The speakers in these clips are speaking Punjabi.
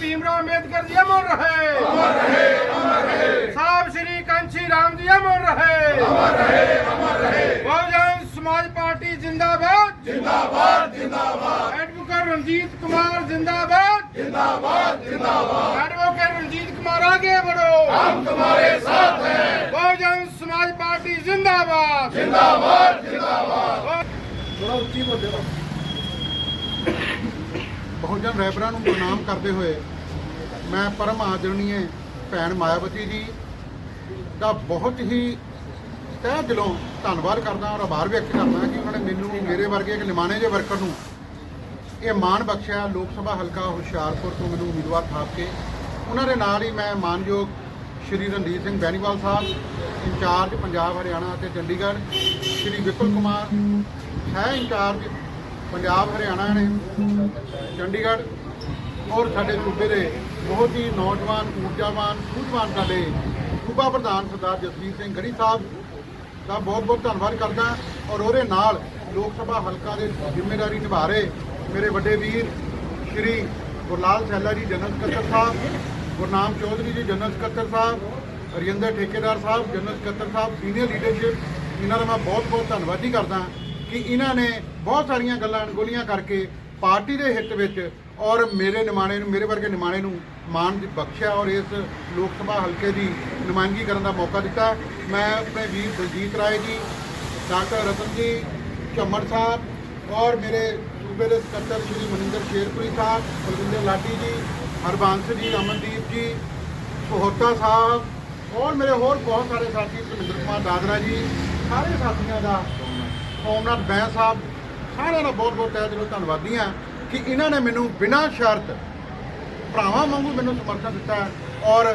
ਭੀਮਰਾਓ ਅੰਬੇਦਕਰ ਜੀ ਅਮਰ ਰਹੇ। ਅਮਰ ਰਹੇ ਅਮਰ ਰਹੇ। ਸਾਹਿਬ ਸ੍ਰੀ ਕੰਚੀ ਰਾਮ ਜੀ ਅਮਰ ਰਹੇ। ਅਮਰ ਰਹੇ ਅਮਰ ਰਹੇ। ਬਹੁਜਨ ਸਮਾਜ ਪਾਰਟੀ ਜਿੰਦਾਬਾਦ। ਜਿੰਦਾਬਾਦ ਜਿੰਦਾਬਾਦ। ਐਡਵੋਕੇਟ ਰਣਜੀਤ ਕੁਮਾਰ ਜਿੰਦਾਬਾਦ। ਜਿੰਦਾਬਾਦ ਜਿੰਦਾਬਾਦ। ਐਡਵੋਕੇਟ ਰਣਜੀਤ ਕੁਮਾਰ ਆਗੇ ਬੜੋ ਹਮ ਤੁਹਾਡੇ ਸਾਥ ਹੈ। ਬਹੁਜਨ ਸਮਾਜ ਪਾਰਟੀ ਜਿੰਦਾਬਾਦ। ਜਿੰਦਾਬਾਦ ਜਿੰਦਾਬਾਦ। ਥੋੜਾ ਉੱਚੀ ਬੋਲੋ ਬਹੁਜਨ ਰਹਿਬਰਾਂ ਨੂੰ ਪ੍ਰਣਾਮ ਕਰਦੇ ਹੋਏ ਮੈਂ ਪਰਮ ਆਦਰਣੀਏ ਭੈਣ ਮਾਇਆਵਤੀ ਜੀ ਦਾ ਬਹੁਤ ਹੀ ਤਹਿ ਦਿਲੋਂ ਧੰਨਵਾਦ ਕਰਦਾ ਔਰ ਆਭਾਰ ਵਿਅਕਤ ਕਰਦਾ ਕਿ ਉਹਨਾਂ ਨੇ ਮੈਨੂੰ ਮੇਰੇ ਵਰਗੇ ਇੱਕ ਨਿਮਾਣੇ ਜਿਹੇ ਵਰਕਰ ਨੂੰ ਇਹ ਮਾਣ ਬਖਸ਼ਿਆ। ਲੋਕ ਸਭਾ ਹਲਕਾ ਹੁਸ਼ਿਆਰਪੁਰ ਤੋਂ ਮੈਨੂੰ ਉਮੀਦਵਾਰ ਥਾਪ ਕੇ ਉਹਨਾਂ ਦੇ ਨਾਲ ਹੀ ਮੈਂ ਮਾਨਯੋਗ ਸ਼੍ਰੀ ਰਣਜੀਤ ਸਿੰਘ ਬੈਨੀਵਾਲ ਸਾਹਿਬ, ਇੰਚਾਰਜ ਪੰਜਾਬ ਹਰਿਆਣਾ ਅਤੇ ਚੰਡੀਗੜ੍ਹ, ਸ਼੍ਰੀ ਵਿਪੁਲ ਕੁਮਾਰ ਹੈ ਇੰਚਾਰਜ ਪੰਜਾਬ, ਹਰਿਆਣਾ ਨੇ ਚੰਡੀਗੜ੍ਹ ਔਰ ਸਾਡੇ ਸੂਬੇ ਦੇ ਬਹੁਤ ਹੀ ਨੌਜਵਾਨ, ਊਰਜਾਵਾਨ, ਸੂਝਵਾਨ ਸਾਡੇ ਸੂਬਾ ਪ੍ਰਧਾਨ ਸਰਦਾਰ ਜਸਵੀਰ ਸਿੰਘ ਗੜੀ ਸਾਹਿਬ ਦਾ ਬਹੁਤ ਬਹੁਤ ਧੰਨਵਾਦ ਕਰਦਾ ਔਰ ਉਹਦੇ ਨਾਲ ਲੋਕ ਸਭਾ ਹਲਕਾ ਦੇ ਜ਼ਿੰਮੇਵਾਰੀ ਨਿਭਾ ਰਹੇ ਮੇਰੇ ਵੱਡੇ ਵੀਰ ਸ਼੍ਰੀ ਗੁਰਲਾਲ ਸੈਲਾ ਜੀ, ਜਨਰਲ ਸਕੱਤਰ ਸਾਹਿਬ ਗੁਰਨਾਮ ਚੌਧਰੀ ਜੀ, ਜਨਰਲ ਸਕੱਤਰ ਸਾਹਿਬ ਰਜਿੰਦਰ ਠੇਕੇਦਾਰ ਸਾਹਿਬ, ਜਨਰਲ ਸਕੱਤਰ ਸਾਹਿਬ, ਸੀਨੀਅਰ ਲੀਡਰਸ਼ਿਪ, ਇਹਨਾਂ ਦਾ ਮੈਂ ਬਹੁਤ ਬਹੁਤ ਧੰਨਵਾਦੀ ਕਰਦਾ ਕਿ ਇਹਨਾਂ ਨੇ ਬਹੁਤ ਸਾਰੀਆਂ ਗੱਲਾਂ ਅਣਗੋਲੀਆਂ ਕਰਕੇ ਪਾਰਟੀ ਦੇ ਹਿੱਤ ਵਿੱਚ ਔਰ ਮੇਰੇ ਨਿਮਾਣੇ ਨੂੰ, ਮੇਰੇ ਵਰਗੇ ਨਿਮਾਣੇ ਨੂੰ ਮਾਣ ਦੀ ਬਖਸ਼ਿਆ ਔਰ ਇਸ ਲੋਕ ਸਭਾ ਹਲਕੇ ਦੀ ਨੁਮਾਇੰਦਗੀ ਕਰਨ ਦਾ ਮੌਕਾ ਦਿੱਤਾ। ਮੈਂ ਆਪਣੇ ਵੀਰ ਦਲਜੀਤ ਰਾਏ ਜੀ, ਡਾਕਟਰ ਰਤਨ ਜੀ, ਝੰਮੜ ਸਾਹਿਬ ਔਰ ਮੇਰੇ ਸੂਬੇ ਦੇ ਸਕੱਤਰ ਸ਼੍ਰੀ ਮਨਿੰਦਰ ਸ਼ੇਰਪੁਰੀ ਸਾਹਿਬ, ਬਲਵਿੰਦਰ ਲਾਡੀ ਜੀ, ਹਰਬੰਸ ਜੀ, ਅਮਨਦੀਪ ਜੀ ਸੋਹਤਾ ਸਾਹਿਬ ਔਰ ਮੇਰੇ ਹੋਰ ਬਹੁਤ ਸਾਰੇ ਸਾਥੀ ਭਿੰਦਰ ਕੁਮਾਰ ਦਾਦਰਾ ਜੀ, ਸਾਰੇ ਸਾਥੀਆਂ ਦਾ ਸੋਮਨਾਥ ਬੈਂਸ ਸਾਹਿਬ ਸਾਰਿਆਂ ਦਾ ਬਹੁਤ ਬਹੁਤ ਤਹਿ ਦਿਲੋਂ ਧੰਨਵਾਦੀ ਹਾਂ ਕਿ ਇਹਨਾਂ ਨੇ ਮੈਨੂੰ ਬਿਨਾਂ ਸ਼ਰਤ ਭਰਾਵਾਂ ਵਾਂਗੂ ਮੈਨੂੰ ਸਮਰਥਨ ਦਿੱਤਾ ਹੈ ਔਰ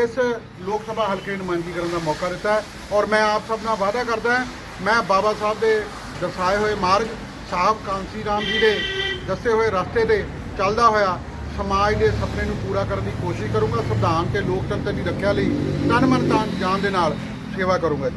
ਇਸ ਲੋਕ ਸਭਾ ਹਲਕੇ ਨੁਮਾਇੰਦਗੀ ਕਰਨ ਦਾ ਮੌਕਾ ਦਿੱਤਾ ਔਰ ਮੈਂ ਆਪ ਸਭ ਨਾਲ ਵਾਅਦਾ ਕਰਦਾ ਮੈਂ ਬਾਬਾ ਸਾਹਿਬ ਦੇ ਦਰਸਾਏ ਹੋਏ ਮਾਰਗ, ਸਾਹਿਬ ਕਾਂਸੀ ਰਾਮ ਜੀ ਦੇ ਦੱਸੇ ਹੋਏ ਰਸਤੇ ਤੇ ਚੱਲਦਾ ਹੋਇਆ ਸਮਾਜ ਦੇ ਸੁਪਨੇ ਨੂੰ ਪੂਰਾ ਕਰਨ ਦੀ ਕੋਸ਼ਿਸ਼ ਕਰੂੰਗਾ, ਸੰਵਿਧਾਨ ਤੇ ਲੋਕਤੰਤਰ ਦੀ ਰੱਖਿਆ ਲਈ ਤਨ ਮਨ ਤਨ ਜਾਨ ਦੇ ਨਾਲ ਸੇਵਾ ਕਰੂੰਗਾ ਜੀ।